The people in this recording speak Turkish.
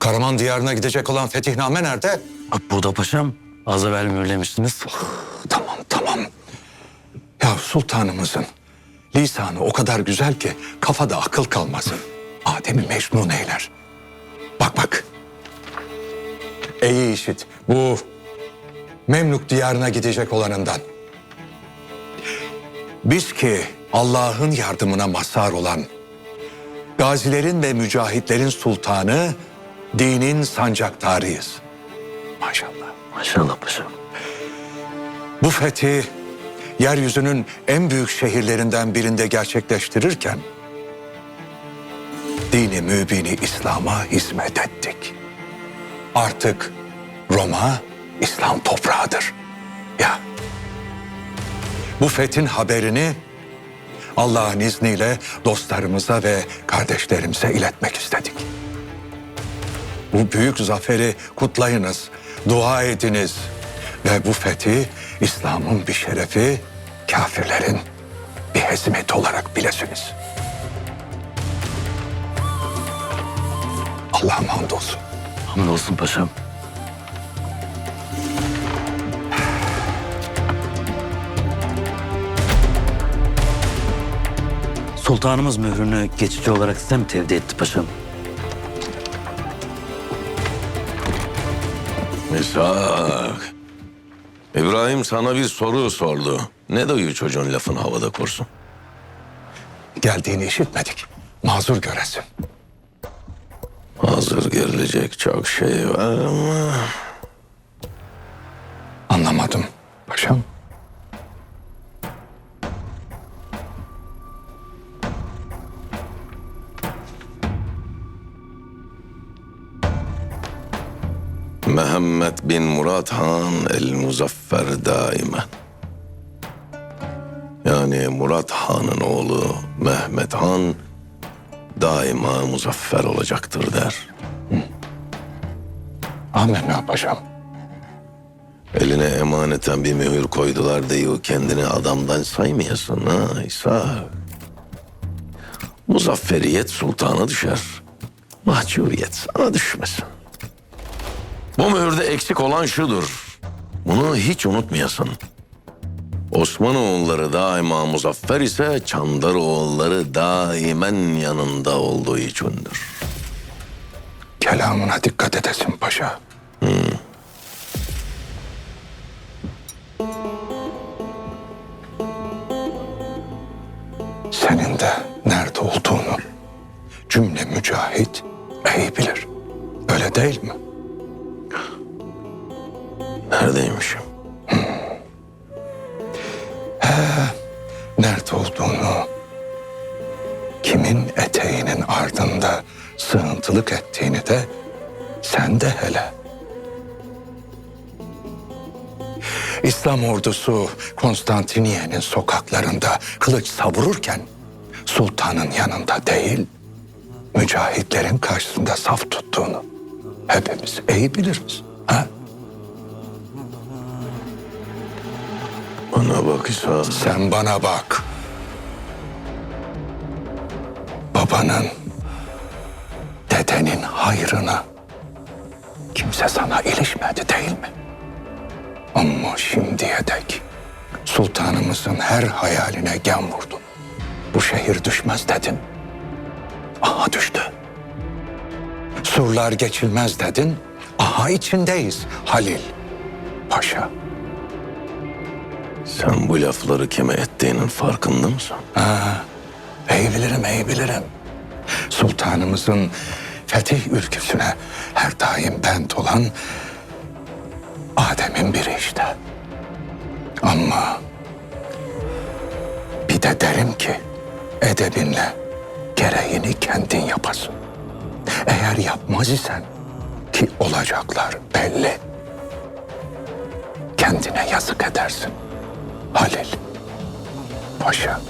Karaman diyarına gidecek olan fetihname nerede? Burada paşam. Az evvel mühürlemiştiniz. Tamam tamam. Ya sultanımızın lisanı o kadar güzel ki kafada akıl kalmasın. Adem'i mecnun eyler. Bak bak. İyi işit. Bu Memlük diyarına gidecek olanından. Biz ki Allah'ın yardımına mazhar olan gazilerin ve mücahitlerin sultanı, dinin sancaktarıyız. Maşallah. Maşallah paşam. Bu fethi yeryüzünün en büyük şehirlerinden birinde gerçekleştirirken dini mübini İslam'a hizmet ettik. Artık Roma İslam toprağıdır. Ya bu fethin haberini Allah'ın izniyle dostlarımıza ve kardeşlerimize iletmek istedik. Bu büyük zaferi kutlayınız, dua ediniz ve bu fethi İslam'ın bir şerefi, kafirlerin bir hezimeti olarak bilesiniz. Allah'a hamdolsun. Hamdolsun paşam. Sultanımız mührünü geçici olarak size mi tevdi etti paşam? İshak. İbrahim sana bir soru sordu. Ne doyu çocuğun lafını havada kursun? Geldiğini işitmedik. Mazur göresin. Hazır gerilecek çok şey var ama... Anlamadım paşam. Mehmet bin Murat Han el Muzaffer daimen. Yani Murat Han'ın oğlu Mehmet Han daima muzaffer olacaktır der. Amenna paşam. Eline emaneten bir mühür koydular diye kendini adamdan saymayasın ha İsa. Muzafferiyet sultana düşer. Mahcubiyet sana düşmesin. Bu mühürde eksik olan şudur. Bunu hiç unutmayasın. Osmanoğulları daima muzaffer ise Çandaroğulları daimen yanında olduğu içindir. Kelamına dikkat edesin paşa. Senin de nerede olduğunu cümle mücahit iyi bilir. Öyle değil mi? Neredeymişim? Nerede olduğunu, kimin eteğinin ardında sığıntılık ettiğini de sen de hele. İslam ordusu Konstantiniye'nin sokaklarında kılıç savururken sultanın yanında değil, mücahitlerin karşısında saf tuttuğunu hepimiz iyi biliriz. Ha? Bana bak İsa. Sen bana bak. Babanın, dedenin hayrına kimse sana ilişmedi değil mi? Ama şimdiye dek sultanımızın her hayaline gem vurdun. Bu şehir düşmez dedin. Aha düştü. Surlar geçilmez dedin. Aha içindeyiz Halil Paşa. Sen bu lafları kime ettiğinin farkında mısın? İyi bilirim, iyi bilirim. Sultanımızın fetih ülküsüne her daim bent olan Adem'in biri işte. Ama bir de derim ki edebinle gereğini kendin yapasın. Eğer yapmaz isen ki olacaklar belli. Kendine yazık edersin. Halil Paşa.